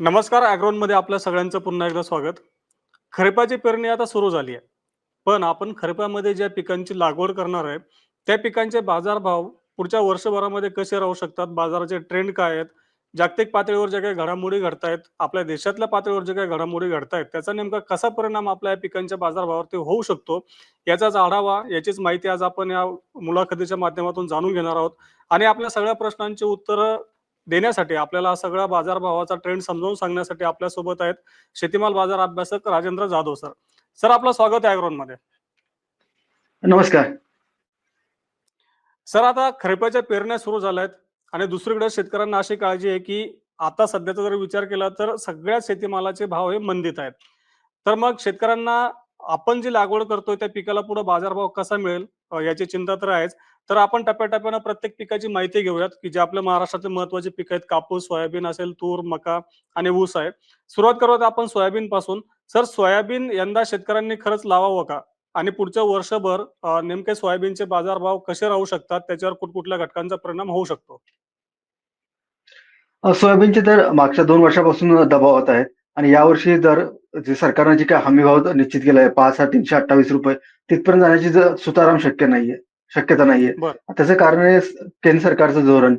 नमस्कार ॲग्रोनमध्ये आपल्या सगळ्यांचं पुन्हा एकदा स्वागत. खरीपाची पेरणी आता सुरू झाली आहे. पण आपण खरीपामध्ये ज्या पिकांची लागवड करणार आहे, त्या पिकांचे बाजारभाव पुढच्या वर्षभरामध्ये कसे राहू शकतात? बाजाराचे ट्रेंड काय आहेत? जागतिक पातळीवर ज्या काही घडामोडी घडतायत, आपल्या देशातल्या पातळीवर ज्या काही घडामोडी घडतायत, त्याचा नेमका कसा परिणाम आपल्या या पिकांच्या बाजारभावावरती होऊ शकतो? याचाच आढावा, याचीच माहिती आज आपण या मुलाखतीच्या माध्यमातून जाणून घेणार आहोत आणि आपल्या सगळ्या प्रश्नांची उत्तरं देण्यासाठी आपल्याला सगळा बाजारभावाचा ट्रेंड समजावून सांगण्यासाठी आपल्यासोबत आहेत शेतीमाल बाजार अभ्यासक राजेंद्र जाधव सर. सर आपलं स्वागत आहे ॲग्रोनमध्ये. नमस्कार. सर आता खरीपाच्या पेरण्या सुरू झाल्या आहेत आणि दुसरीकडे शेतकऱ्यांना अशी काळजी आहे, की आता सध्याचा जर विचार केला तर सगळ्या शेतीमालाचे भाव हे मंदीत आहेत. तर मग शेतकऱ्यांना आपण जी लागवड करतोय त्या पिकाला पुढे बाजारभाव कसा मिळेल याची चिंता तर आहेच. तर आपण टप्प्याटप्प्यानं प्रत्येक पिकाची माहिती घेऊयात, की जे आपल्या महाराष्ट्रातले महत्त्वाचे पिक आहेत. कापूस, सोयाबीन असेल, तूर, मका आणि ऊस आहे. सुरुवात करूयात आपण सोयाबीन पासून सर सोयाबीन यंदा शेतकऱ्यांनी खरंच लावावं का? आणि पुढच्या वर्षभर नेमके सोयाबीनचे बाजारभाव कसे राहू शकतात? त्याच्यावर कुठकुठल्या घटकांचा परिणाम होऊ शकतो? सोयाबीनचे तर मागच्या दोन वर्षापासून दबावात आहेत आणि यावर्षी दर जे सरकारनं जे काही हमीभाव निश्चित केला आहे ₹5,328 तिथपर्यंत जाण्याची सुताराम शक्य नाहीये शक्यता नाहीये. त्याचं कारण आहे केंद्र सरकारचं धोरण.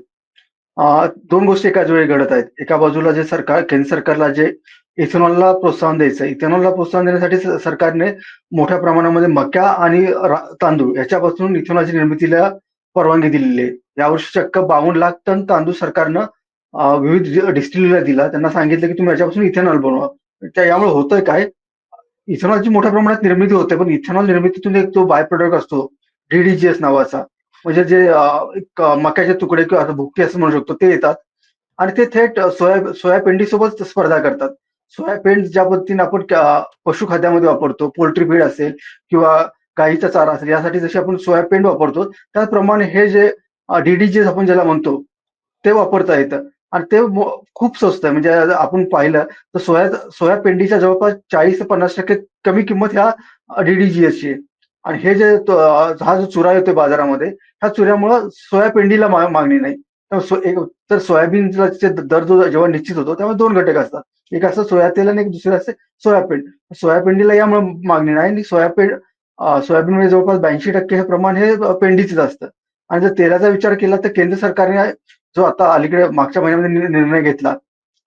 2 गोष्टी एकाच वेळी घडत आहेत. एका बाजूला जे सरकार केंद्र सरकारला जे इथेनॉलला प्रोत्साहन द्यायचं आहे. इथेनॉलला प्रोत्साहन देण्यासाठी सरकारने मोठ्या प्रमाणामध्ये मका आणि तांदूळ याच्यापासून इथेनॉलच्या निर्मितीला परवानगी दिलेली आहे. यावर्षी चक्क 52 लाख टन तांदूळ सरकारनं विविध डिस्टिलरीला दिला. त्यांना सांगितलं, की तुम्ही याच्यापासून इथेनॉल बनवा. त्या यामुळे होतंय काय? इथेनॉलची मोठ्या प्रमाणात निर्मिती होते. पण इथेनॉल निर्मितीतून एक जो बाय प्रॉडक्ट असतो डीडीजीएस नावाचा म्हणजे जे एक मक्याचे तुकडे किंवा आता भुकटी असं म्हणू शकतो ते येतात आणि ते थेट सोया सोया पेंडीसोबत स्पर्धा करतात. सोया पेंड ज्या पद्धतीने आपण पशुखाद्यामध्ये वापरतो, पोल्ट्री फीड असेल किंवा गाईचा चारा असेल यासाठी जशी आपण सोया पेंड वापरतो, त्याचप्रमाणे हे जे डीडीजीएस आपण ज्याला म्हणतो, ते वापरता येतं आणि ते खूप स्वस्त आहे. म्हणजे आपण पाहिलं तर सोया सोया पेंडीच्या जवळपास 40% ते 50% कमी किंमत ह्या डीडीजीएसची आहे आणि हे जे हा जो चुरा येतो बाजारामध्ये, ह्या चुऱ्यामुळे सोया पेंडीला मागणी नाही. तर सोयाबीनचा एक तर दर जो जेव्हा निश्चित होतो, तेव्हा दोन घटक असतात. एक असतं सोया तेल आणि एक दुसरं असते सोयापेंड सोयापेंडीला यामुळे मागणी नाही आणि सोयापेंड सोयाबीन मध्ये सोयाबीनमध्ये जवळपास 82% हे प्रमाण हे पेंडीचंच असतं आणि जर तेलाचा विचार केला तर केंद्र सरकारने जो आता अलीकडे मागच्या महिन्यामध्ये निर्णय घेतला,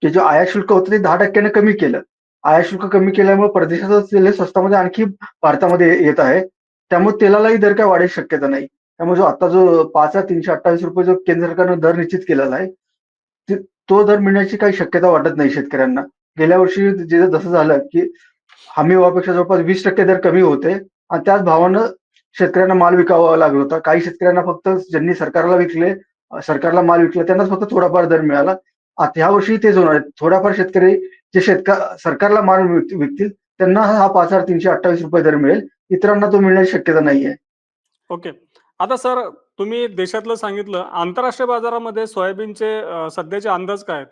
की जो आयात शुल्क होतं ते दहा टक्क्याने कमी केलं. आयात शुल्क कमी केल्यामुळे परदेशात तेल स्वस्तामध्ये आणखी भारतामध्ये येत आहे. त्यामुळे तेलालाही दर काय वाढायची शक्यता नाही. त्यामुळे जो आता जो ₹5,328 जो केंद्र सरकारनं दर निश्चित केलेला आहे, तो दर मिळण्याची काही शक्यता वाटत नाही शेतकऱ्यांना. गेल्या वर्षी जे जसं झालं, की हमी भावापेक्षा जवळपास 20% दर कमी होते आणि त्याच भावानं शेतकऱ्यांना माल विकावा लागला होता. काही शेतकऱ्यांना फक्त ज्यांनी सरकारला विकले सरकारला माल विकला त्यांनाच फक्त थोडाफार दर मिळाला. आता ह्यावर्षी तेच होणार आहे. थोडाफार शेतकरी जे शेतक सरकारला माल विक विकतील त्यांना हा ₹5,328 दर मिळेल. इतरांना तो मिळण्याची शक्यता नाहीये. ओके. आता सर तुम्ही देशातलं सांगितलं. आंतरराष्ट्रीय बाजारामध्ये सोयाबीनचे सध्याचे अंदाज काय आहेत?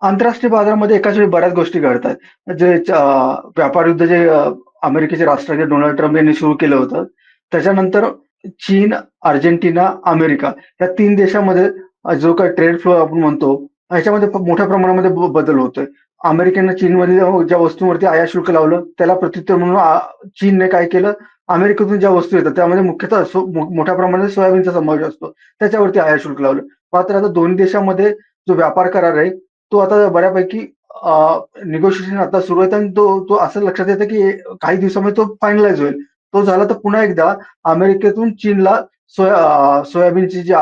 आंतरराष्ट्रीय बाजारामध्ये एकाच वेळी बऱ्याच गोष्टी घडतायत. जे व्यापार युद्ध जे अमेरिकेचे राष्ट्राध्यक्ष डोनाल्ड ट्रम्प यांनी सुरू केलं होतं. त्याच्यानंतर चीन, अर्जेंटिना, अमेरिका या 3 देशामध्ये जो काही ट्रेड फ्लो आपण म्हणतो, ह्याच्यामध्ये खूप मोठ्या प्रमाणामध्ये ब बदल होतोय. अमेरिकेनं चीनमध्ये ज्या वस्तूंवरती आयात शुल्क लावलं, त्याला प्रत्युत्तर म्हणून आ चीनने काय केलं, अमेरिकेतून ज्या वस्तू येतात त्यामध्ये मुख्यतः सो मोठ्या प्रमाणात सोयाबीनचा समावेश असतो. त्याच्यावरती आयात शुल्क लावलं. मात्र आता दोन्ही देशामध्ये जो व्यापार करार आहे, तो आता बऱ्यापैकी अ, निगोशिएशन आता सुरू आहेत आणि तो तो असं लक्षात येतं, की काही दिवसामध्ये तो फायनलाईज होईल. तो झाला तर पुन्हा एकदा अमेरिकेतून चीनला सोया सोयाबीनची जी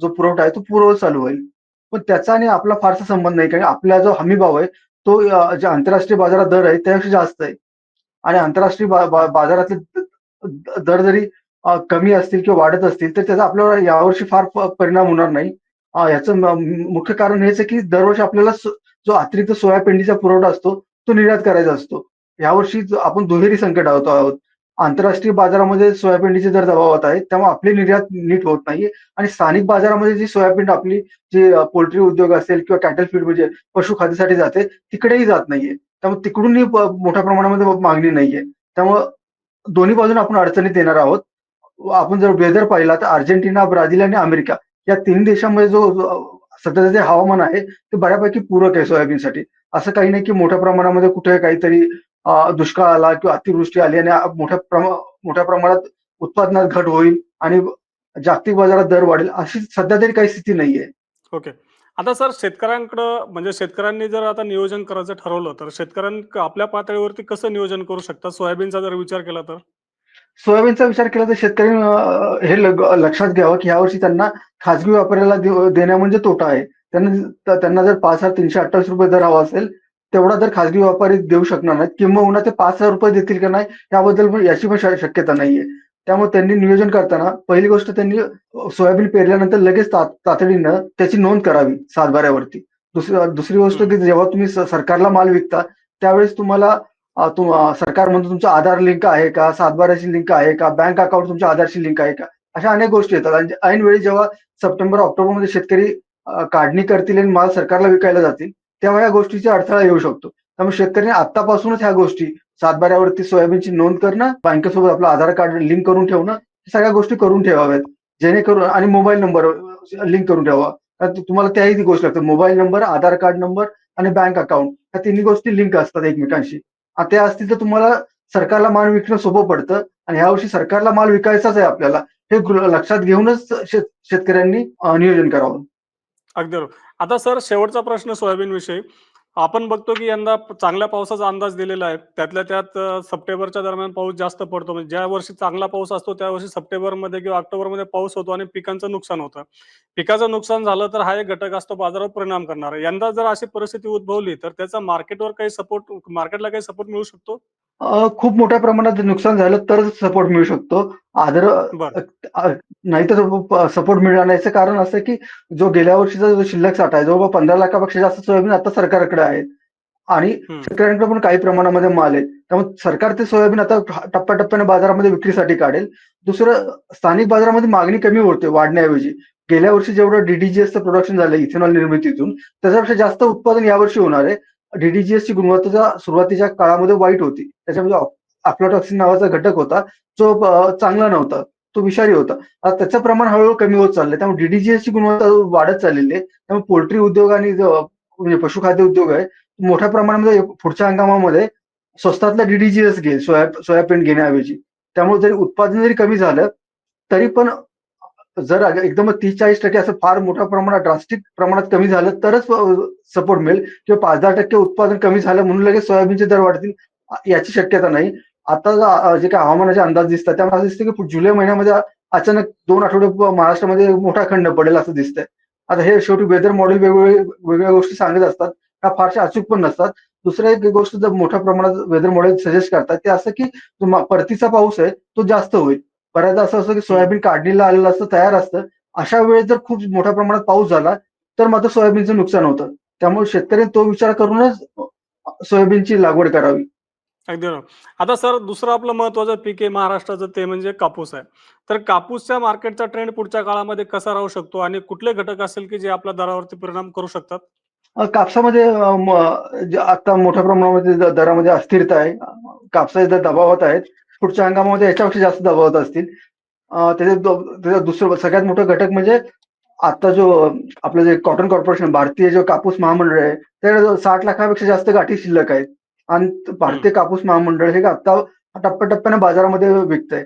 जो पुरवठा आहे तो पुरवठा चालू होईल. पण त्याचा आणि आपला फारसा संबंध नाही. कारण आपला जो हमी भाव आहे, तो जे आंतरराष्ट्रीय बाजारात दर आहे त्यापेक्षा जास्त आहे आणि आंतरराष्ट्रीय बाजारातले दर जरी कमी असतील किंवा वाढत असतील, तर त्याचा आपल्यावर यावर्षी फार परिणाम होणार नाही. याचं मुख्य कारण हेच आहे, की दरवर्षी आपल्याला जो अतिरिक्त सोया पेंडीचा पुरवठा असतो, तो निर्यात करायचा असतो. यावर्षी आपण दुहेरी संकट आहोत आहोत. आंतरराष्ट्रीय बाजारामध्ये सोयाबीनचे दर दबावात आहेत. त्यामुळे आपली निर्यात नीट होत नाहीये आणि स्थानिक बाजारामध्ये जी सोयाबीन आपली जी पोल्ट्री उद्योग असेल किंवा कॅटल फीड म्हणजे पशुखाद्यासाठी जाते, तिकडेही जात नाहीये. त्यामुळे तिकडूनही मोठ्या प्रमाणामध्ये मागणी नाहीये. त्यामुळे दोन्ही बाजूने आपण अडचणीत येणार आहोत. आपण जर वेदर पाहिला तर अर्जेंटिना, ब्राझील आणि अमेरिका या तीन देशांमध्ये जो सध्याचं जे हवामान आहे, ते बऱ्यापैकी पूरक आहे सोयाबीनसाठी. असं काही नाही की मोठ्या प्रमाणामध्ये कुठे काहीतरी दुष्काळ आला किंवा अतिवृष्टी आली आणि मोठ्या प्रमा मोठ्या प्रमाणात उत्पादनात घट होईल आणि जागतिक बाजारात दर वाढेल अशी सध्या तरी काही स्थिती नाहीये ओके. आता सर शेतकऱ्यांकडं म्हणजे शेतकऱ्यांनी जर आता नियोजन करायचं ठरवलं, तर शेतकऱ्यांनी आपल्या पातळीवरती कसं नियोजन करू शकतात? सोयाबीनचा जर विचार केला तर? सोयाबीनचा विचार केला तर शेतकरी हे लक्षात घ्यावं की यावर्षी त्यांना खाजगी व्यापाऱ्याला देण्या म्हणजे तोटा आहे त्यांना त्यांना जर पाच हजार तीनशे अठ्ठावीस रुपये दर हवा असेल तेवढा दर खाजगी व्यापारी देऊ शकणार नाही किंबहुना ते पाच हजार रुपये देतील का नाही याबद्दल पण याची पण शक्यता नाहीये. त्यामुळे त्यांनी नियोजन करताना पहिली गोष्ट त्यांनी सोयाबीन पेरल्यानंतर लगेच तातडीनं त्याची नोंद करावी सातबाऱ्यावरती. दुसरी दुसरी गोष्ट की जेव्हा तुम्ही सरकारला माल विकता त्यावेळेस तुम्हाला तुम सरकार म्हणतो तुमचं आधार लिंक आहे का सातबाराची लिंक आहे का बँक अकाउंट तुमच्या आधारशी लिंक आहे का अशा अनेक गोष्टी येतात. आणि ऐन वेळी जेव्हा सप्टेंबर ऑक्टोबरमध्ये शेतकरी काढणी करतील आणि माल सरकारला विकायला जातील तेव्हा या गोष्टीचा अडथळा येऊ शकतो. त्यामुळे शेतकऱ्यांनी आतापासूनच ह्या गोष्टी सातबाऱ्यावरती सोयाबीनची नोंद करणं बँकेसोबत आपलं आधार कार्ड लिंक करून ठेवणं या सगळ्या गोष्टी करून ठेवाव्यात. जेणेकरून आणि मोबाईल नंबर लिंक करून ठेवा. तुम्हाला त्याही ती गोष्ट लागते mobile number Aadhaar card number आणि बँक अकाउंट ह्या तिन्ही गोष्टी लिंक असतात एकमेकांशी. त्या असतील तर तुम्हाला सरकारला माल विकणं सोपं पडतं आणि यावर्षी सरकारला माल विकायचाच आहे आपल्याला. हे लक्षात घेऊनच शेतकऱ्यांनी नियोजन करावं. अगदी आता सर शेवटचा प्रश्न सोयाबीन विषयी. आपण बघतो की यंदा चांगल्या पावसाचा अंदाज दिलेला आहे. त्यातल्या त्यात सप्टेंबरच्या दरम्यान पाऊस जास्त पडतो. म्हणजे ज्या वर्षी चांगला पाऊस असतो त्या वर्षी सप्टेंबरमध्ये किंवा ऑक्टोबरमध्ये पाऊस होतो आणि पिकांचं नुकसान होतं. पिकाचं नुकसान झालं तर हा एक घटक असतो बाजारावर परिणाम करणारा. यंदा जर अशी परिस्थिती उद्भवली तर त्याचा मार्केटवर काही सपोर्ट मार्केटला काही सपोर्ट मिळू शकतो? अ, खूप मोठ्या प्रमाणात नुकसान झालं तरच सपोर्ट मिळू शकतो. आदर. नाहीतर सपोर्ट मिळणार नाही याचं कारण असं की जो गेल्या वर्षीचा जो शिल्लक साठा आहे जवळपास पंधरा लाखापेक्षा जास्त सोयाबीन आता सरकारकडे आहे आणि. शेतकऱ्यांकडे पण काही प्रमाणामध्ये माल आहे. त्यामुळे सरकार ते सोयाबीन आता टप्प्याटप्प्याने बाजारामध्ये विक्रीसाठी काढेल. दुसरं स्थानिक बाजारामध्ये मागणी कमी होते वाढण्याऐवजी. गेल्या वर्षी जेवढं डीडीजीएसचं प्रोडक्शन झालं इथेनॉल निर्मितीतून त्याच्यापेक्षा जास्त उत्पादन यावर्षी होणार आहे. डीडीजीएसची गुणवत्ता सुरुवातीच्या काळामध्ये वाईट होती. त्याच्यामध्ये अफ्लाटॉक्सिन नावाचा घटक होता. जो चांगला नव्हता. तो विषारी होता. आता त्याचं प्रमाण हळूहळू कमी होत चाललंय. त्यामुळे डीडीजीएसची गुणवत्ता वाढत चाललेली आहे. त्यामुळे पोल्ट्री उद्योग आणि म्हणजे पशुखाद्य उद्योग आहे मोठ्या प्रमाणामध्ये पुढच्या हंगामामध्ये स्वस्तातला डीडीजीएस घेईल सोया सोयाबीन घेण्याऐवजी. त्यामुळे जरी उत्पादन जरी कमी झालं तरी पण जर अग- एकदम तीस चाळीस टक्के असं फार मोठ्या प्रमाणात ड्रास्टिक प्रमाणात कमी झालं तरच सपोर्ट मिळेल. किंवा पाच दहा टक्के उत्पादन कमी झालं म्हणून लगेच सोयाबीनचे दर वाढतील याची शक्यता नाही. आता जे काही हवामानाचे अंदाज दिसतात त्यामुळे असं दिसतं की जुलै महिन्यामध्ये अचानक दोन आठवडे महाराष्ट्रामध्ये मोठा खंड पडेल असं दिसतंय. आता हे शेवटी वेदर मॉडेल वेगवेगळे वेगवेगळ्या गोष्टी सांगत असतात. त्या फारशा अचूक पण नसतात. दुसऱ्या एक गोष्ट जर मोठ्या प्रमाणात वेदर मॉडेल सजेस्ट करतात ते असं की परतीचा पाऊस आहे तो जास्त होईल. बऱ्याचदा असं असतं की सोयाबीन काढणीला आलेलं असतं तयार असतं अशा वेळेस जर खूप मोठ्या प्रमाणात पाऊस झाला तर मात्र सोयाबीनचं नुकसान होतं त्यामुळे शेतकऱ्यांनी तो विचार करूनच सोयाबीनची लागवड करावी अगदी. आता सर दुसरं आपलं महत्वाचं पीक आहे महाराष्ट्राचं ते म्हणजे कापूस आहे. तर कापूसच्या मार्केटचा ट्रेंड पुढच्या काळामध्ये कसा राहू शकतो आणि कुठले घटक असेल की जे आपल्या दरावरती परिणाम करू शकतात? कापसामध्ये आता मोठ्या प्रमाणामध्ये दरामध्ये अस्थिरता आहे कापसाचे दर दबावात आहेत पुढच्या हंगामामध्ये याच्यापेक्षा जास्त दबावात असतील. त्याच्यात दुसरं सगळ्यात मोठं घटक म्हणजे आता जो आपलं जे कॉटन कॉर्पोरेशन भारतीय जो कापूस महामंडळ आहे त्याकडे साठ लाखापेक्षा जास्त गाठी शिल्लक आहेत. आणि भारतीय कापूस महामंडळ हे आता टप्प्याटप्प्याने बाजारामध्ये विकतंय.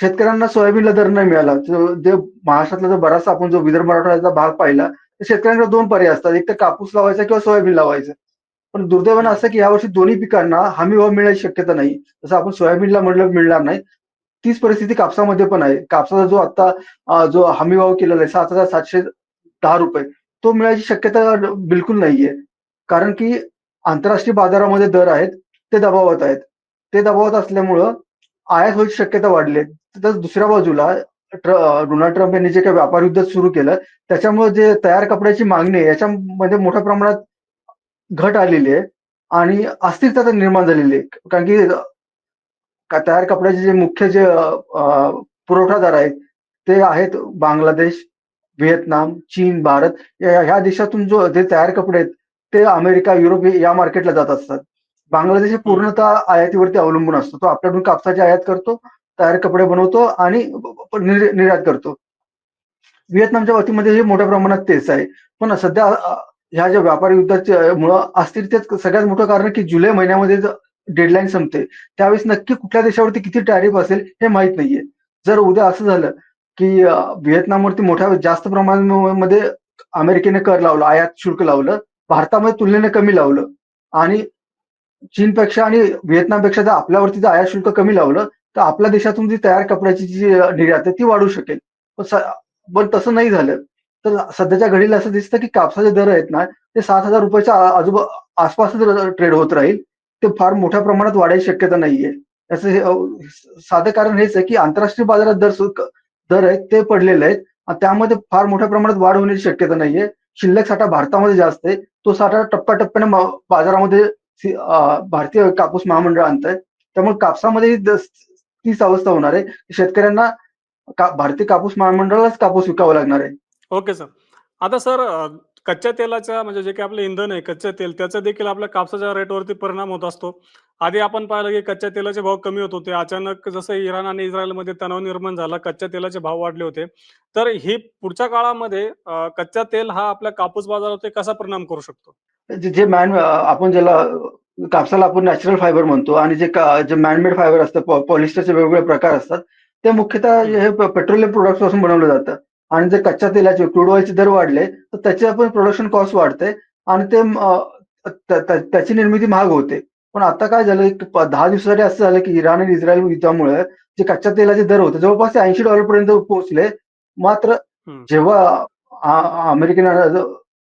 शेतकऱ्यांना सोयाबीनला दर नाही मिळाला. जो- जे महाराष्ट्रातला जो बराचसा आपण जो विदर्भ मराठवाड्याचा भाग पाहिला तर शेतकऱ्यांकडे दोन पर्याय असतात. एक तर कापूस लावायचा किंवा सोयाबीन लावायचं. पण दुर्दैवानं असं की यावर्षी दोन्ही पिकांना हमी भाव मिळायची शक्यता नाही. जसं आपण सोयाबीनला म्हणलं मिळणार नाही तीच परिस्थिती कापसामध्ये पण आहे. कापसाचा जो आता जो हमी भाव केलेला आहे सात हजार सातशे दहा रुपये तो मिळायची शक्यता बिलकुल नाहीये. कारण की आंतरराष्ट्रीय बाजारामध्ये दर आहेत ते दबावात आहेत. ते दबावात असल्यामुळं आयात व्हायची शक्यता वाढली. आहे तर दुसऱ्या बाजूला डोनाल्ड ट्रम्प यांनी जे काही व्यापार युद्ध सुरू केलं त्याच्यामुळे जे तयार कपड्याची मागणी आहे याच्यामध्ये मोठ्या प्रमाणात घट आलेली आहे आणि अस्थिरता निर्माण झालेली आहे. कारण की तयार कपड्याचे जे मुख्य जे पुरवठादार आहेत ते आहेत बांगलादेश व्हिएतनाम चीन भारत. ह्या देशातून जो जे तयार कपडे आहेत ते अमेरिका युरोप या मार्केटला जात असतात. बांगलादेश पूर्णतः आयातीवरती अवलंबून असतो. तो आपल्याकडून कापसाची आयात करतो तयार कपडे बनवतो आणि निर्- निर्यात करतो. व्हिएतनामच्या बाबतीमध्ये हे मोठ्या प्रमाणात तेच आहे. पण सध्या ह्या ज्या व्यापार युद्धाच्या मुळे अस्थिरतेत सगळ्यात मोठं कारण की जुलै महिन्यामध्ये डेडलाईन संपते त्यावेळेस नक्की कुठल्या देशावरती किती टॅरिफ असेल हे माहीत नाहीये. जर उद्या असं झालं की व्हिएतनामवरती मोठ्या जास्त प्रमाणामध्ये अमेरिकेने कर लावलं आयात शुल्क लावलं भारतामध्ये तुलनेने कमी लावलं आणि चीनपेक्षा आणि व्हिएतनामपेक्षा जर आपल्यावरती जर आयात शुल्क कमी लावलं तर आपल्या देशातून जी तयार कपड्याची जी निर्यात आहे ती वाढू शकेल. पण तसं नाही झालं. तर सध्याच्या घडीला असं दिसतं की कापसाचे दर आहेत ना ते सात हजार रुपयाच्या आजूबा आसपासच ट्रेड होत राहील ते फार मोठ्या प्रमाणात वाढायची शक्यता नाहीये. याचं साधं कारण हेच आहे की आंतरराष्ट्रीय बाजारात दर दर आहेत ते पडलेले आहेत आणि त्यामध्ये फार मोठ्या प्रमाणात वाढ होण्याची शक्यता नाहीये. शिल्लक साठा भारतामध्ये जास्त आहे तो साठा टप्प्याटप्प्याने बाजारामध्ये भारतीय कापूस महामंडळ आणत आहे त्यामुळे कापसामध्ये तीच अवस्था होणार आहे. शेतकऱ्यांना का भारतीय कापूस महामंडळालाच कापूस विकावा लागणार आहे. Okay sir. आता सर कच्च्या तेलाच्या म्हणजे जे काही आपलं इंधन आहे कच्चं तेल त्याचा देखील आपल्या कापसाच्या रेटवरती परिणाम होत असतो. आधी आपण पाहिलं की कच्च्या तेलाचे भाव कमी होत होते. अचानक जसं इराण आणि इस्रायलमध्ये तणाव निर्माण झाला कच्च्या तेलाचे भाव वाढले होते. तर ही पुढच्या काळामध्ये कच्चा तेल हा आपल्या कापूस बाजारावरती कसा परिणाम करू शकतो? जे जे मॅन आपण ज्याला कापसाला आपण नॅचरल फायबर म्हणतो आणि जे जे मॅनमेड फायबर असतं पॉलिस्टरचे वेगवेगळे प्रकार असतात ते मुख्यतः हे पेट्रोलियम प्रोडक्टपासून बनवलं जातं आणि जे कच्च्या तेलाचे क्रूड ऑइलचे दर वाढले तर त्याचे पण प्रोडक्शन कॉस्ट वाढते आणि ते त्याची निर्मिती महाग होते. पण आता काय झालं दहा दिवसासाठी असं झालं की इराण आणि इस्रायल युद्धामुळे जे कच्च्या तेलाचे दर होते जवळपास ते ऐंशी डॉलर पर्यंत पोहोचले. मात्र. जेव्हा अमेरिकेनं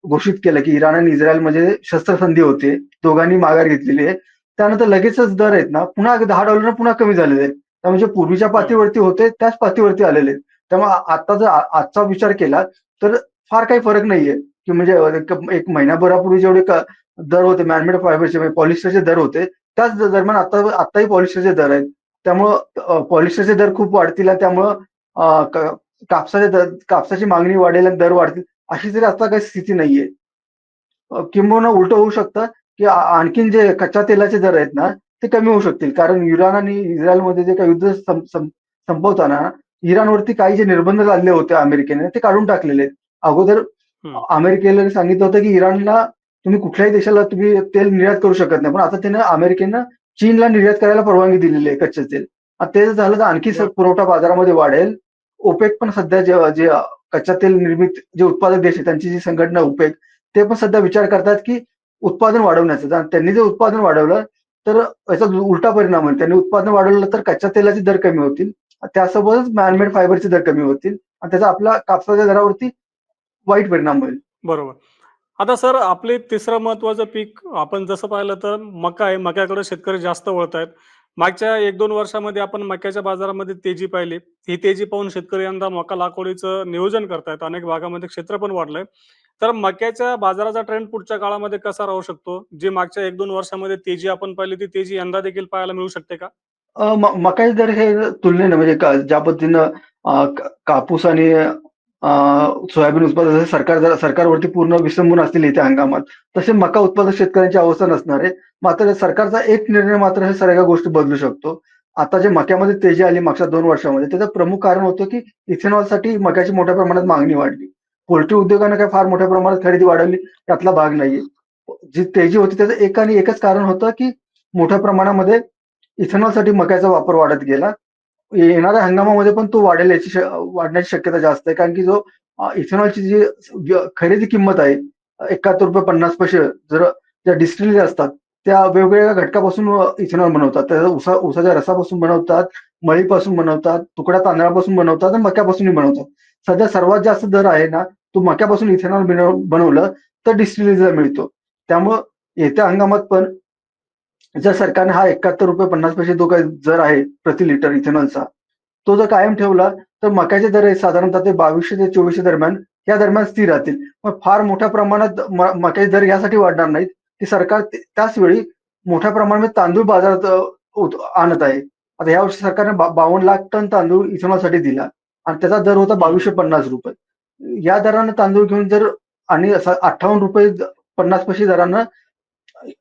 घोषित केलं की इराण आणि इस्रायलमध्ये शस्त्रसंधी होते दोघांनी माघार घेतलेली आहे त्यानंतर लगेचच दर आहेत ना पुन्हा दहा डॉलर पुन्हा कमी झालेले आहेत. त्यामुळे जे पूर्वीच्या पातळीवरती होते त्याच पातळीवरती आलेले आहेत. त्यामुळे आता जर आजचा विचार केला तर फार काही फरक नाहीये. की म्हणजे एक- महिनाभरापूर्वी जेवढे दर होते मॅनमेड फायबरचे पॉलिस्टरचे दर होते त्याच दरम्यान आता आताही पॉलिस्टरचे दर आहेत. त्यामुळं पॉलिस्टरचे दर खूप वाढतील त्यामुळं कापसाचे दर कापसाची मागणी वाढेल आणि दर वाढतील अशी तरी आता काही स्थिती नाहीये. किंबहुना उलट होऊ शकतं की आणखीन जे कच्च्या तेलाचे दर आहेत ना ते कमी होऊ शकतील. कारण इराण आणि इस्रायलमध्ये जे काही युद्ध संपवताना इराणवरती काही जे निर्बंध लादले होते अमेरिकेने ते काढून टाकलेले आहेत. अगोदर. अमेरिकेला सांगितलं होतं की इराणला तुम्ही कुठल्याही देशाला तुम्ही तेल निर्यात करू शकत नाही. पण आता त्यानं अमेरिकेनं चीनला निर्यात करायला परवानगी दिलेली आहे कच्चे तेल. आता ते जर झालं तर आणखी पुरवठा बाजारामध्ये वाढेल. ओपेक पण सध्या जे जे कच्च्या तेल निर्मित जे उत्पादक देश आहेत त्यांची जी संघटना ओपेक ते पण सध्या विचार करतात की उत्पादन वाढवण्याचं. त्यांनी जर उत्पादन वाढवलं तर याचा उलटा परिणाम होईल. त्यांनी उत्पादन वाढवलं तर कच्च्या तेलाचे दर कमी होतील. त्यासोबतच मॅनमेड फायबरचे दर कमी होतील आणि त्याचा आपला कापसाच्या दरावरती वाईट परिणाम होईल. बरोबर. आता सर आपले तिसरं महत्वाचं पीक आपण जसं पाहिलं तर मका आहे. मक्याकडे शेतकरी जास्त वळत आहेत मागच्या एक दोन वर्षामध्ये आपण मक्याच्या बाजारामध्ये तेजी पाहिली. ही तेजी पाहून शेतकरी यंदा मका लागवडीचं नियोजन करतायत. अनेक भागामध्ये क्षेत्र पण वाढलंय. तर मक्याच्या बाजाराचा ट्रेंड पुढच्या काळामध्ये कसा राहू शकतो? जी मागच्या एक दोन वर्षामध्ये तेजी आपण पाहिली ती तेजी यंदा देखील पाहायला मिळू शकते का? अ, म- मकाचे दर हे तुलनेनं म्हणजे का- ज्या पद्धतीनं अ, कापूस आणि अ, सोयाबीन उत्पादन सरकार सरकारवरती पूर्ण विसंबून असतील येत्या हंगामात तसे मका उत्पादक शेतकऱ्यांची अवस्था नसणार आहे. मात्र सरकारचा एक निर्णय मात्र हे सगळ्या गोष्टी बदलू शकतो. आता जे मक्यामध्ये तेजी आली मागच्या दोन वर्षामध्ये त्याचं प्रमुख कारण होतं की इथेनॉलसाठी मक्याची मोठ्या प्रमाणात मागणी वाढली. पोल्ट्री उद्योगानं काय फार मोठ्या प्रमाणात खरेदी वाढवली त्यातला भाग नाहीये. जी तेजी होती त्याचं एक आणि एकच कारण होतं की मोठ्या प्रमाणामध्ये इथेनॉलसाठी मक्याचा वापर वाढत गेला. येणाऱ्या हंगामामध्ये पण तो वाढेल याची वाढण्याची शक्यता जास्त आहे. कारण की जो इथेनॉलची जी खरेदी किंमत आहे एकाहत्तर रुपये पन्नास पैसे जर ज्या डिस्टिलरी असतात त्या वेगवेगळ्या घटकापासून इथेनॉल बनवतात. त्या उसा उसाच्या रसापासून बनवतात मळीपासून बनवतात तुकड्या तांदळापासून बनवतात आणि मक्यापासूनही बनवतात. सध्या सर्वात जास्त दर आहे ना तो मक्यापासून इथेनॉल बनवलं तर डिस्टिलरीला मिळतो. त्यामुळं येत्या हंगामात पण जर सरकारने हा एकाहत्तर रुपये पन्नास पैसे जो काही जर आहे प्रति लिटर इथेनॉलचा तो जर कायम ठेवला तर मक्याचे दर साधारणतः ते बावीसशे ते चोवीसशे दरम्यान या दरम्यान स्थिर राहतील. मग फार मोठ्या प्रमाणात म- मक्याचे दर यासाठी वाढणार नाहीत. की सरकार त्याच वेळी मोठ्या प्रमाणात तांदूळ बाजारात आणत आहे. आता या वर्षी सरकारने बावन्न लाख टन तांदूळ इथेनॉलसाठी दिला आणि त्याचा दर होता बावीसशे पन्नास रुपये. या दरानं तांदूळ घेऊन जर आणि अठ्ठावन्न रुपये पन्नास पैसे दरानं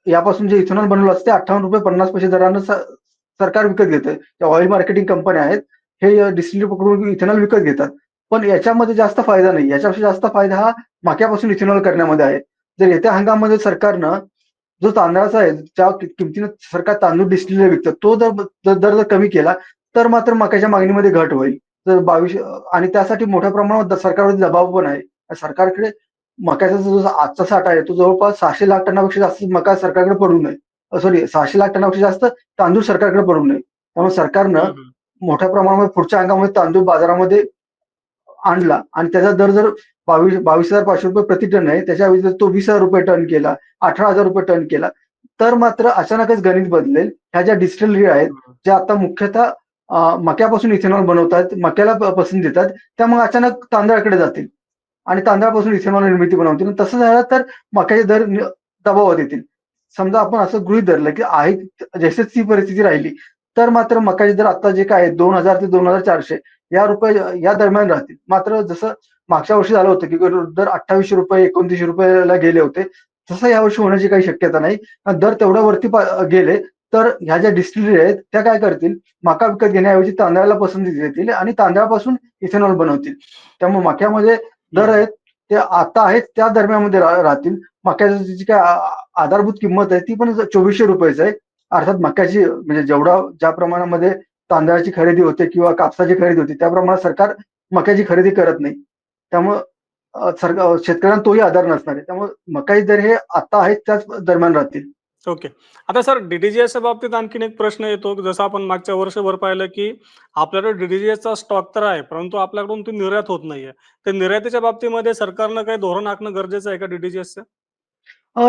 यापासून जे इथेनॉल बनवलं असते अठ्ठावन्न रुपये पन्नास पैसे दरानं सरकार विकत घेते त्या ऑइल मार्केटिंग कंपन्या आहेत. हे डिस्टिलरी पकडून इथेनॉल विकत घेतात. पण याच्यामध्ये जास्त फायदा नाही. याच्यापेक्षा जास्त फायदा हा मक्यापासून इथेनॉल करण्यामध्ये आहे. जर येत्या हंगामामध्ये सरकारनं जो तांदळाचा आहे ज्या किमतीनं सरकार तांदूळ डिस्टिलरी विकतं तो जर दर जर कमी केला तर मात्र मक्याच्या मागणीमध्ये घट होईल. तर बावीस आणि त्यासाठी मोठ्या प्रमाणावर सरकारवरती दबाव पण आहे. सरकारकडे मक्याचा जो आजचा साठा आहे तो जवळपास सहाशे लाख टनापेक्षा जास्त मका सरकारकडे पडू नये. सॉरी सहाशे लाख टनापेक्षा जास्त तांदूळ सरकारकडे पडू नये. त्यामुळे सरकारनं. मोठ्या प्रमाणावर पुढच्या अंगामध्ये तांदूळ बाजारामध्ये आणला आणि त्याचा दर जर बावीस बावीस हजार पाचशे रुपये प्रति टन आहे त्याच्याऐवजी जर तो वीस हजार रुपये टन केला अठरा हजार रुपये टन केला तर मात्र अचानकच गणित बदलेल. ह्या ज्या डिस्टिलरी आहेत ज्या आता मुख्यतः मक्यापासून इथेनॉल बनवतात मक्याला पसंती देतात त्या मग अचानक तांदळाकडे जातील. आणि तांदळापासून इथेनॉल निर्मिती बनवतील आणि तसं झालं तर मक्याचे दर दबावात येतील. समजा आपण असं गृहित धरलं की आहे जशी ती परिस्थिती राहिली तर मात्र मकाचे दर आता जे काय दोन हजार ते दोन हजार चारशे या रुपये या दरम्यान राहतील. मात्र जसं मागच्या वर्षी झालं होतं की दर अठ्ठावीसशे रुपये एकोणतीसशे रुपयाला गेले होते तसं यावर्षी होण्याची काही शक्यता नाही. दर तेवढ्या वरती गेले तर ह्या ज्या डिस्टिलरी आहेत त्या काय करतील? मका विकत घेण्याऐवजी तांदळाला पसंती देतील आणि तांदळापासून इथेनॉल बनवतील. त्यामुळे मक्यामध्ये दर आहेत ते आता आहेत त्या दरम्यानमध्ये राहतील. मक्याची जी काय आधारभूत किंमत आहे ती पण चोवीसशे रुपयेच आहे. अर्थात मक्याची म्हणजे जेवढा ज्या प्रमाणामध्ये तांदळाची खरेदी होते किंवा कापसाची खरेदी होते त्या प्रमाणात सरकार मक्याची खरेदी करत नाही. त्यामुळं सरकार शेतकऱ्यांना तोही आधार नसणार आहे. त्यामुळे मकाई दर हे आता आहेत त्याच दरम्यान राहतील. ओके आता सर डीडीजीएसच्या बाबतीत आणखीन एक प्रश्न येतो. जसं आपण मागच्या वर्षभर पाहिलं की आपल्याकडे डीडीजीएसचा स्टॉक तर आहे परंतु आपल्याकडून ती निर्यात होत नाहीये. तर निर्यातीच्या बाबतीमध्ये सरकारनं काही धोरण आखणं गरजेचं आहे का डीडीजीएसचं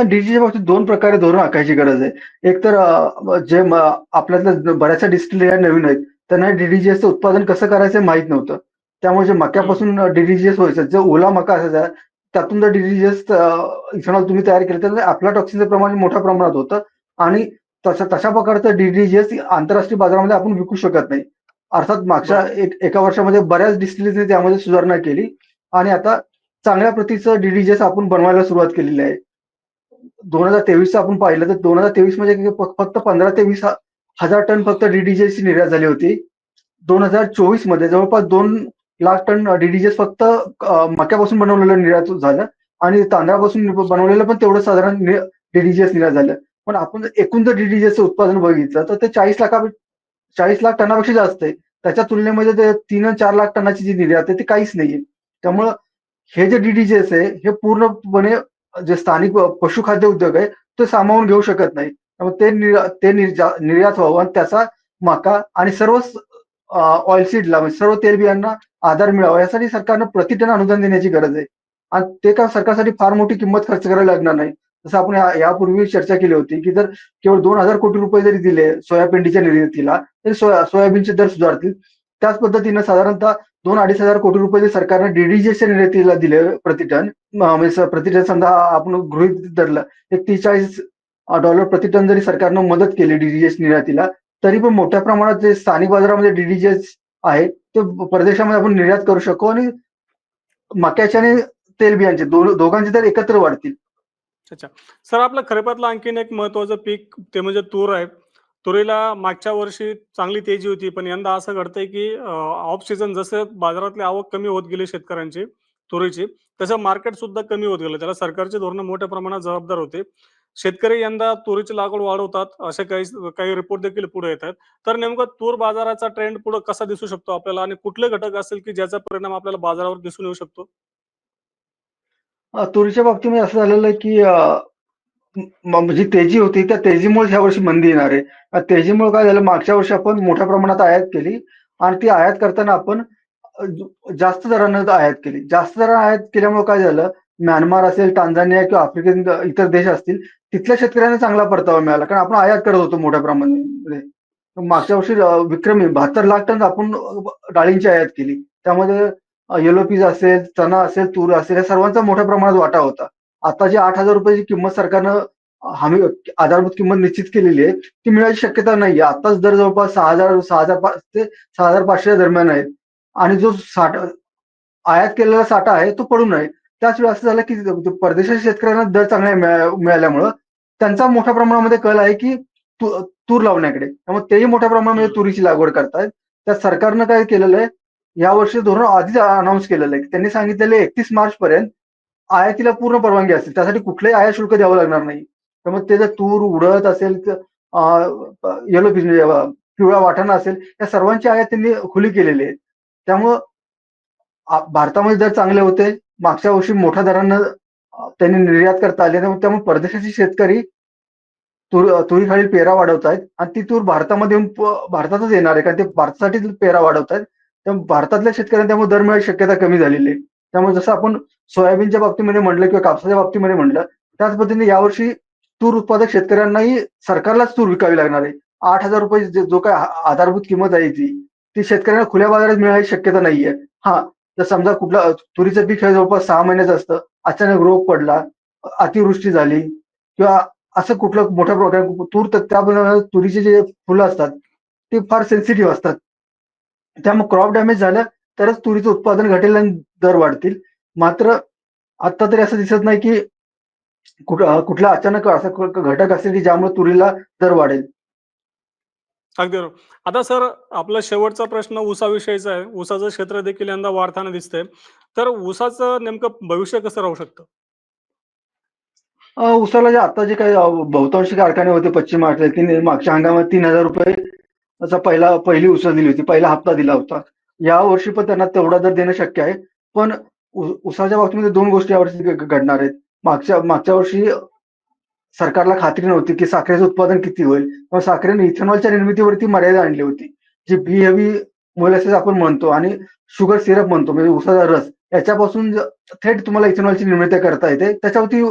डीजीच्या बाबतीत दोन प्रकारे धोरण आखायची गरज आहे. एक तर जे आपल्यातल्या बऱ्याचशा डिस्टिलरी नवीन आहेत त्यांना डीडीजीएसचं उत्पादन कसं करायचं माहीत नव्हतं. त्यामुळे जे मक्यापासून डीडीजीएस व्हायचं जो ओला मका असायचा त्यातून जर डीडीजीएस इथेनॉल तुम्ही तयार केलं तर आपल्या टॉक्सिनचं प्रमाण मोठ्या प्रमाणात होतं. आणि तशा तशा प्रकारचं डीडीजीएस आंतरराष्ट्रीय बाजारामध्ये आपण विकू शकत नाही. अर्थात मागच्या एक एका वर्षामध्ये बऱ्याच डिस्टिलरीजने त्यामध्ये सुधारणा केली. आणि आता चांगल्या प्रतीचं डीडीजीएस आपण बनवायला सुरुवात केलेली आहे. दोन हजार तेवीस आपण पाहिलं तर दोन हजार तेवीसमध्ये फ- फक्त पंधरा ते वीस हजार टन फक्त डीडीजेस ची निर्यात झाली होती. दोन हजार चोवीसमध्ये जवळपास दोन लाख टन डीडीजेस फक्त मक्यापासून बनवलेलं निर्यात झालं आणि तांदळापासून बनवलेलं पण तेवढं साधारण डीडीजेस निर्यात झालं. पण आपण एकूण जर डीडीजेसचं उत्पादन बघितलं तर ते चाळीस लाखा चाळीस लाख टनापेक्षा जास्त आहे. त्याच्या तुलनेमध्ये ते तीन चार लाख टनाची जी निर्यात आहे ती काहीच नाहीये. त्यामुळं हे जे डीडीजेस आहे हे पूर्णपणे जे स्थानिक पशुखाद्य उद्योग आहे ते सामावून घेऊ शकत नाही. त्यामुळे ते निर्यात व्हावं आणि त्याचा मका आणि सर्व ऑइल सीडला म्हणजे सर्व तेलबियांना आधार मिळावा. यासाठी सरकारनं प्रति टन अनुदान देण्याची गरज आहे. आणि ते का सरकारसाठी फार मोठी किंमत खर्च करायला लागणार नाही. जसं आपण यापूर्वी चर्चा केली होती की जर केवळ दोन हजार कोटी रुपये जरी दिले सोयाबीनच्या निर्यातीला तरी सोया सोयाबीनचे दर सुधारतील. त्याच पद्धतीनं साधारणतः दोन अडीच हजार कोटी रुपये जर सरकारनं डीडीजेच्या निर्यातीला दिले प्रतिटन म्हणजे प्रतिटन समजा आपण गृहित धरलं एक तीस डॉलर प्रतिटन जरी सरकारनं मदत केली डीडीजीएस निर्यातीला तरी पण मोठ्या प्रमाणात जे स्थानिक बाजारामध्ये डीडीजे आहे ते परदेशामध्ये आपण निर्यात करू शकू आणि मक्याचे आणि तेलबियांचे दोघांचे दर एकत्र वाढतील. सर आपलं खरेपातलं आणखीन एक महत्वाचं पीक ते म्हणजे तूर आहे. तुरीला मागच्या वर्षी चांगली तेजी होती पण यंदा असं घडतंय की ऑफ सीझन जसं बाजारातली आवक कमी होत गेली शेतकऱ्यांची तुरीची तसं मार्केट सुद्धा कमी होत गेलं. त्याला सरकारचे धोरण मोठ्या प्रमाणात जबाबदार होते. शेतकरी यंदा तुरीची लागवड वाढवतात असे काही काही रिपोर्ट देखील पुढे येतात तर नेमकं तूर बाजाराचा ट्रेंड पुढे कसा दिसू शकतो आपल्याला? आणि कुठले घटक असेल की ज्याचा परिणाम आपल्याला बाजारावर दिसून येऊ शकतो? तुरीच्या बाबतीमध्ये असं झालेलं आहे की जी तेजी होती त्या तेजीमुळे ह्या वर्षी मंदी येणार आहे. तेजीमुळे काय झालं? मागच्या वर्षी आपण मोठ्या प्रमाणात आयात केली आणि ती आयात करताना आपण जास्त दरानं आयात केली. जास्त दरानं आयात केल्यामुळे काय झालं? म्यानमार असेल टांझानिया किंवा आफ्रिकेत इतर देश असतील तिथल्या शेतकऱ्यांना चांगला परतावा मिळाला. कारण आपण आयात करत होतो मोठ्या प्रमाणामध्ये. मागच्या वर्षी विक्रमी बहात्तर लाख टन आपण डाळींची आयात केली. त्यामध्ये येलो पीज असेल चना असेल तूर असेल या सर्वांचा मोठ्या प्रमाणात वाटा होता. आता जी आठ हजार रुपयाची किंमत सरकारनं हमी आधारभूत किंमत निश्चित केलेली आहे ती मिळायची शक्यता नाहीये. आताच दर जवळपास सहा हजार सहा हजार पाच ते सहा हजार पाचशे दरम्यान आहे. आणि जो साठा आयात केलेला साठा आहे तो पडू नये. त्याच वेळी असं झालं की परदेशाच्या शेतकऱ्यांना दर चांगला मिळाल्यामुळं त्यांचा मोठ्या प्रमाणामध्ये कल आहे की तूर लावण्याकडे. त्यामुळे तेही मोठ्या प्रमाणामध्ये तुरीची लागवड करतायत. त्या सरकारनं काय केलेलं आहे? या वर्षी धोरण आधीच अनाऊन्स केलेलं आहे. त्यांनी सांगितलेलं एकतीस मार्च पर्यंत आयातीला पूर्ण परवानगी असेल. त्यासाठी कुठलंही आयात शुल्क द्यावं लागणार नाही. त्यामुळे ते जर तूर उडत असेल येलो म्हणजे, पिवळा वाटाणा असेल या सर्वांची आयात त्यांनी खुली केलेली आहे. त्यामुळं भारतामध्ये दर चांगले होते मागच्या वर्षी मोठ्या दरानं त्यांनी निर्यात करता आले त्यामुळे त्यामुळे परदेशाचे शेतकरी तूर तुरीखालील पेरा वाढवत आहेत आणि ती तूर भारतामध्ये येऊन भारतातच येणार आहे कारण ते भारतासाठी पेरा वाढवत आहेत. त्यामुळे भारतातल्या शेतकऱ्यांना त्यामुळे दर मिळायची शक्यता कमी झालेली आहे. त्यामुळे जसं आपण सोयाबीनच्या बाबतीमध्ये म्हणलं किंवा कापसाच्या बाबतीमध्ये म्हणलं त्याच पद्धतीने यावर्षी तूर उत्पादक शेतकऱ्यांनाही सरकारलाच तूर विकावी लागणार आहे. आठ हजार रुपये जो काय आधारभूत किंमत आहे ती ती शेतकऱ्यांना खुल्या बाजारात मिळायची शक्यता नाहीये. हा जर समजा कुठला तुरीचं पीक हे जवळपास सहा महिन्याचं असतं. अचानक रोग पडला अतिवृष्टी झाली किंवा असं कुठलं मोठ्या प्रकार तूर तर त्या तुरीचे जे फुलं असतात ते फार सेन्सिटिव्ह असतात. त्यामुळे क्रॉप डॅमेज झालं तरच तुरीचं उत्पादन घटेल आणि दर वाढतील. मात्र आता तरी असं दिसत नाही की कुठ कुठला अचानक असा घटक असेल की ज्यामुळे तुरीला दर वाढेल. अगदी आता सर आपला शेवटचा प्रश्न ऊसाविषयीचा आहे. ऊसाचं क्षेत्र देखील यंदा वाढताना दिसतंय. तर ऊसाचं नेमकं भविष्य कसं राहू शकतं? उसाला जे आता जे काही बहुतांश बहुतांशी कारखाने होते पश्चिम महाराष्ट्रातील मागच्या हंगामात तीन हजार रुपये पहिला पहिली उसळ दिली होती पहिला हप्ता दिला होता या वर्षी पण त्यांना तेवढा दर देणं शक्य आहे पण उसाच्या बाबतीमध्ये दोन गोष्टी यावर्षी घडणार आहेत मागच्या मागच्या वर्षी सरकारला खात्री नव्हती की साखरेचं उत्पादन किती होईल. किंवा साखरेने इथेनॉलच्या निर्मितीवरती मर्यादा आणली होती जी बी हेवी मोलॅसेस आपण म्हणतो आणि शुगर सिरप म्हणतो म्हणजे उसाचा रस. याच्यापासून थेट तुम्हाला इथेनॉलची निर्मिती करता येते. त्याच्यावरती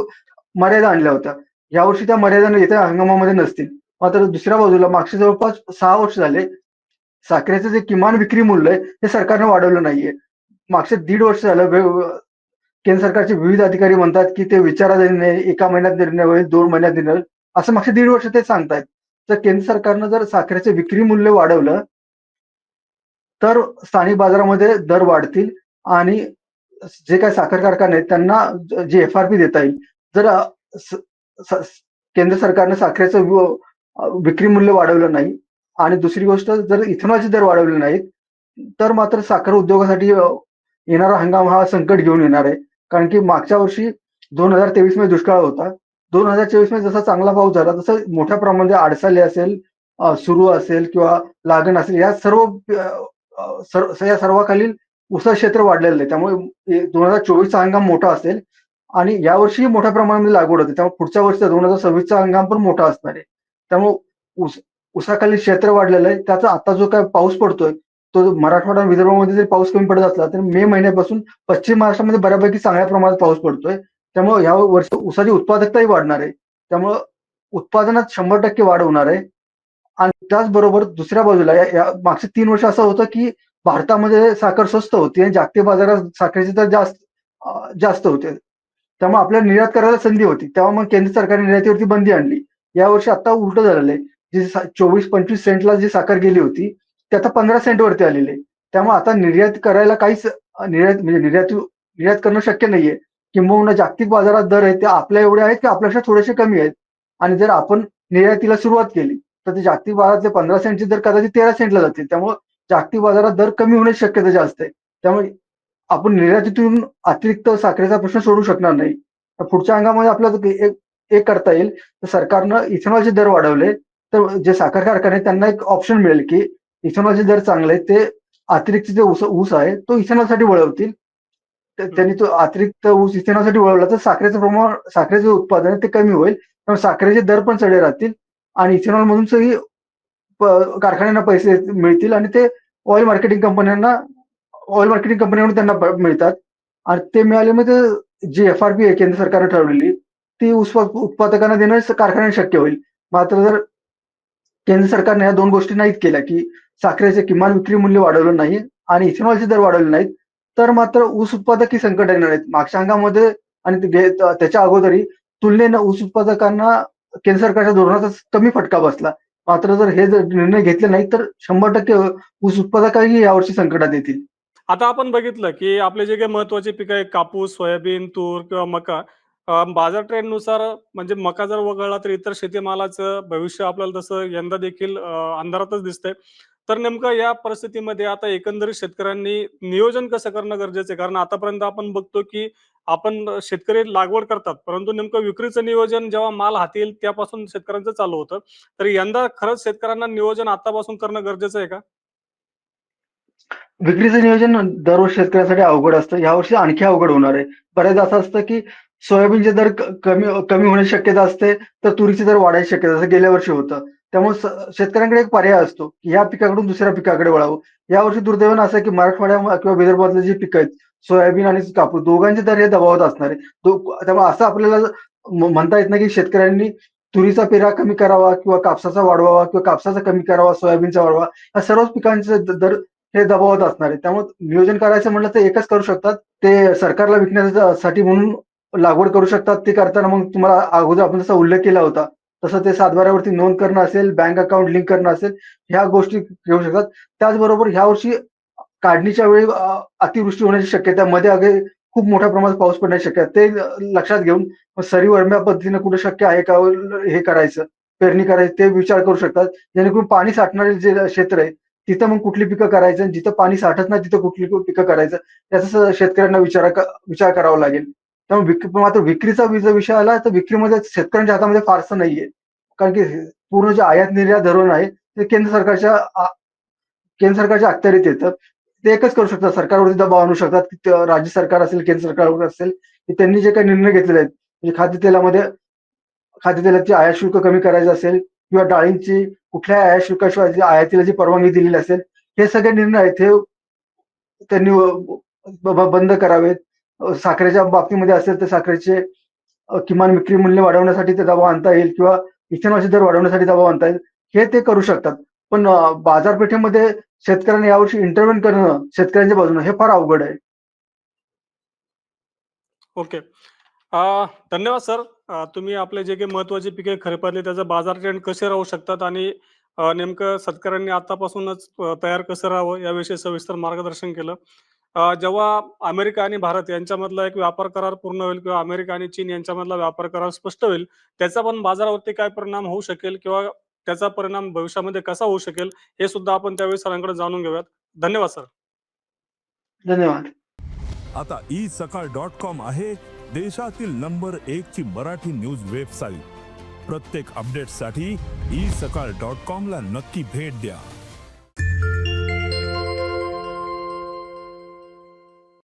मर्यादा आणल्या होत्या. यावर्षी त्या मर्यादा येत्या हंगामामध्ये नसतील. मात्र दुसऱ्या बाजूला मागच्या जवळपास सहा वर्ष झाले साखरेचं जे किमान विक्री मूल्य आहे ते सरकारने वाढवलं नाहीये. मागचे दीड वर्ष झालं वेग- केंद्र सरकारचे विविध अधिकारी म्हणतात की ते विचाराधीन नाही एका महिन्यात निर्णय होईल दोन महिन्यात निर्णय होईल असं मागचे दीड वर्ष ते सांगतायत. तर केंद्र सरकारनं जर साखरेचे विक्री मूल्य वाढवलं तर स्थानिक बाजारामध्ये दर वाढतील आणि जे काही साखर कारखाने आहेत त्यांना जे एफ आर पी देता येईल. जर केंद्र सरकारनं साखरेचं विक्री मूल्य वाढवलं नाही आणि दुसरी गोष्ट जर इथेनॉलचे दर वाढवले नाहीत तर मात्र साखर उद्योगासाठी येणारा हंगाम हा संकट घेऊन येणार आहे. कारण की मागच्या वर्षी दोन हजार तेवीसमध्ये दुष्काळ होता. दोन हजार चोवीसमध्ये जसा चांगला पाऊस झाला तसं मोठ्या प्रमाणात आडसाले असेल सुरू असेल किंवा लागण असेल या सर्व सर, या सर्वाखालील ऊसा क्षेत्र वाढलेलं आहे. त्यामुळे दोन हजार चोवीसचा हंगाम मोठा असेल आणि यावर्षीही मोठ्या प्रमाणामध्ये लागवड होते. त्यामुळे पुढच्या वर्षीचा दोन हजार सव्वीसचा हंगाम पण मोठा असणार आहे. त्यामुळे उस उसाखाली क्षेत्र वाढलेलं आहे. त्याचा आता जो काय पाऊस पडतोय तो मराठवाडा विदर्भामध्ये जरी पाऊस कमी पडत असला तर मे महिन्यापासून पश्चिम महाराष्ट्रामध्ये बऱ्यापैकी चांगल्या प्रमाणात पाऊस पडतोय. त्यामुळे या वर्षी ऊसाची उत्पादकताही वाढणार आहे. त्यामुळं उत्पादनात शंभर टक्के वाढ होणार आहे. आणि त्याचबरोबर दुसऱ्या बाजूला या या मागचे तीन वर्ष असं होतं की भारतामध्ये साखर स्वस्त होती आणि जागतिक बाजारात साखरेचे तर जास्त जास्त होते. त्यामुळे आपल्याला निर्यात करायला संधी होती. तेव्हा मग केंद्र सरकारने निर्यातीवरती बंदी आणली. यावर्षी आता उलट झालेलं आहे. जी चोवीस पंचवीस सेंटला जी साखर गेली होती ते आता पंधरा सेंट वरती आलेले. त्यामुळे आता निर्यात करायला काहीच निर्यात म्हणजे निर्यात निर्यात करणं शक्य नाहीये. किंबहुना जागतिक बाजारात दर आहेत ते आपल्या एवढे आहेत की आपल्यापेक्षा थोडेसे कमी आहेत. आणि जर आपण निर्यातीला सुरुवात केली तर ते जागतिक बाजारातले पंधरा सेंटचे दर कदाचित तेरा सेंटला जातील. त्यामुळे जागतिक बाजारात दर कमी होण्याची शक्यता जास्त आहे. त्यामुळे आपण निर्यातीतून अतिरिक्त साखरेचा प्रश्न सोडू शकणार नाही. तर पुढच्या अंगामध्ये आपल्याला एक एक करता येईल. तर सरकारनं इथेनॉलचे दर वाढवले. तर जे साखर कारखाने त्यांना एक ऑप्शन मिळेल की इथेनॉलचे दर चांगले आहेत ते अतिरिक्त जे ऊस ऊस आहे तो इथेनॉलसाठी वळवतील. त्यांनी तो अतिरिक्त ऊस इथेनॉलसाठी वळवला तर साखरेचं प्रमाण साखरेचं उत्पादन आहे ते कमी होईल. त्यामुळे साखरेचे दर पण चढे राहतील आणि इथेनॉल मधून सगळी कारखान्यांना पैसे मिळतील आणि ते ऑइल मार्केटिंग कंपन्यांना ऑइल मार्केटिंग कंपन्यांकडून त्यांना मिळतात. आणि ते मिळाले मग ते जी एफ आर पी आहे केंद्र सरकारने ठरवलेली ती ऊस उत्पादकांना देणं कारखान्यांना शक्य होईल. मात्र जर केंद्र सरकारने या दोन गोष्टी नाहीत केल्या की साखरेचे किमान विक्री मूल्य वाढवलं नाही आणि इथेनॉलचे दर वाढवले नाहीत तर मात्र ऊस उत्पादक ही संकट येणार आहेत. मागच्या हंगामध्ये आणि त्याच्या अगोदरी तुलनेनं ऊस उत्पादकांना केंद्र सरकारच्या धोरणाचा कमी फटका बसला. मात्र जर हे जर निर्णय घेतले नाही तर शंभर टक्के ऊस उत्पादकही यावर्षी संकटात येतील. आता आपण बघितलं की आपले जे काही महत्त्वाचे पिकं आहे कापूस, सोयाबीन, तूर किंवा मका बाजार ट्रेंडनुसार म्हणजे मका जर वगळला तर इतर शेतीमालाचं भविष्य आपल्याला तसं यंदा देखील अंधारातच दिसतंय. तर नेमकं या परिस्थितीमध्ये आता एकंदरीत शेतकऱ्यांनी नियोजन कसं करणं गरजेचं आहे? कारण आतापर्यंत आपण बघतो की आपण शेतकरी लागवड करतात परंतु नेमकं विक्रीचं नियोजन जेव्हा माल हाती येईल त्यापासून शेतकऱ्यांचं चालू होतं. तर यंदा खरंच शेतकऱ्यांना नियोजन आतापासून करणं गरजेचं आहे का? विक्रीचं नियोजन दरवर्षी शेतकऱ्यासाठी अवघड असतं. यावर्षी आणखी अवघड होणार आहे. बऱ्याचदा असं असतं की सोयाबीनचे दर कमी कमी होण्याची शक्यता असते तर तुरीचे दर वाढायची शक्यता असते. गेल्या वर्षी होतं. त्यामुळे शेतकऱ्यांकडे एक पर्याय असतो की या पिकाकडून दुसऱ्या पिकाकडे वळावं. यावर्षी दुर्दैवानं असं की मराठवाड्या किंवा विदर्भातले जे पिकं आहेत सोयाबीन आणि कापूस दोघांचे दर हे दबावत असणार आहे. त्यामुळे असं आपल्याला म्हणता येत नाही की शेतकऱ्यांनी तुरीचा पेरा कमी करावा किंवा कापसाचा वाढवावा किंवा कापसाचा कमी करावा सोयाबीनचा वाढवा या सर्वच पिकांचे दर हे दबावत असणार आहे. त्यामुळे नियोजन करायचं म्हटलं तर एकच करू शकतात. ते सरकारला विकण्यासाठी म्हणून लागवड करू शकतात. ते करताना मग तुम्हाला अगोदर आपण जसा उल्लेख केला होता तसं ते सातबाऱ्यावरती नोंद करणं असेल बँक अकाउंट लिंक करणं असेल ह्या गोष्टी घेऊ शकतात. त्याचबरोबर ह्या वर्षी काढणीच्या वेळी अतिवृष्टी होण्याची शक्यता मध्ये अगे खूप मोठ्या प्रमाणात पाऊस पडण्याची शक्यता ते लक्षात घेऊन सरीवर्म्या पद्धतीने कुठे शक्य आहे का हे करायचं पेरणी करायची ते विचार करू शकतात. जेणेकरून पाणी साठणारे जे क्षेत्र आहे तिथं मग कुठली पिकं करायचं जिथं पाणी साठत नाही तिथं कुठली पिकं करायचं याचा शेतकऱ्यांना विचार विचार करावा लागेल. त्यामुळे विक्री मात्र विक्रीचा वि- जर विषय आला तर विक्रीमध्ये शेतकऱ्यांच्या हातामध्ये फारसं नाहीये. कारण की पूर्ण जे आयात निर्यात धोरण आहे ते केंद्र सरकारच्या केंद्र सरकारच्या अखत्यारीत येतं. ते एकच करू शकतात. सरकारवरती दबाव आणू शकतात. की राज्य सरकार असेल केंद्र सरकारवर असेल की त्यांनी जे काही निर्णय घेतलेले आहेत म्हणजे खाद्यतेलामध्ये खाद्यतेलाची आयात शुल्क कमी करायचं असेल किंवा डाळींची कुठल्या आयात शुल्काशिवाय आयातीला जी परवानगी दिलेली असेल हे सगळे निर्णय आहेत हे त्यांनी बंद करावेत. साखरेच्या बाबतीमध्ये असेल तर साखरेचे किमान विक्री मूल्य वाढवण्यासाठी ते दबाव आणता येईल किंवा इथेनॉलचे दर वाढवण्यासाठी दबाव आणता येईल हे ते करू शकतात. पण बाजारपेठेमध्ये शेतकऱ्यांनी यावर्षी इंटरव्हेन करणं शेतकऱ्यांच्या बाजूने हे फार अवघड आहे. ओके. धन्यवाद सर. तुम्ही आपले जे काही महत्वाची पिके खरेपातली त्याचा बाजार ट्रेंड कसे राहू शकतात आणि नेमकं शेतकऱ्यांनी आतापासूनच तयार कसं राहावं याविषयी सविस्तर मार्गदर्शन केलं. जेव्हा अमेरिका आणि भारत यांच्यामधला एक व्यापार करार पूर्ण होईल किंवा अमेरिका आणि चीन यांच्यामधला व्यापार करार स्पष्ट होईल त्याचा पण बाजारावरती काय परिणाम होऊ शकेल किंवा त्याचा परिणाम भविष्यामध्ये कसा होऊ शकेल हे सुद्धा आपण त्यावेळी सरांकडे जाणून घेऊयात. धन्यवाद सर. धन्यवाद. आता ई सकाळ डॉट कॉम आहे देशातील नंबर एक ची मराठी न्यूज वेबसाईट. प्रत्येक अपडेटसाठी ई सकाळ डॉट कॉम ला नक्की भेट द्या.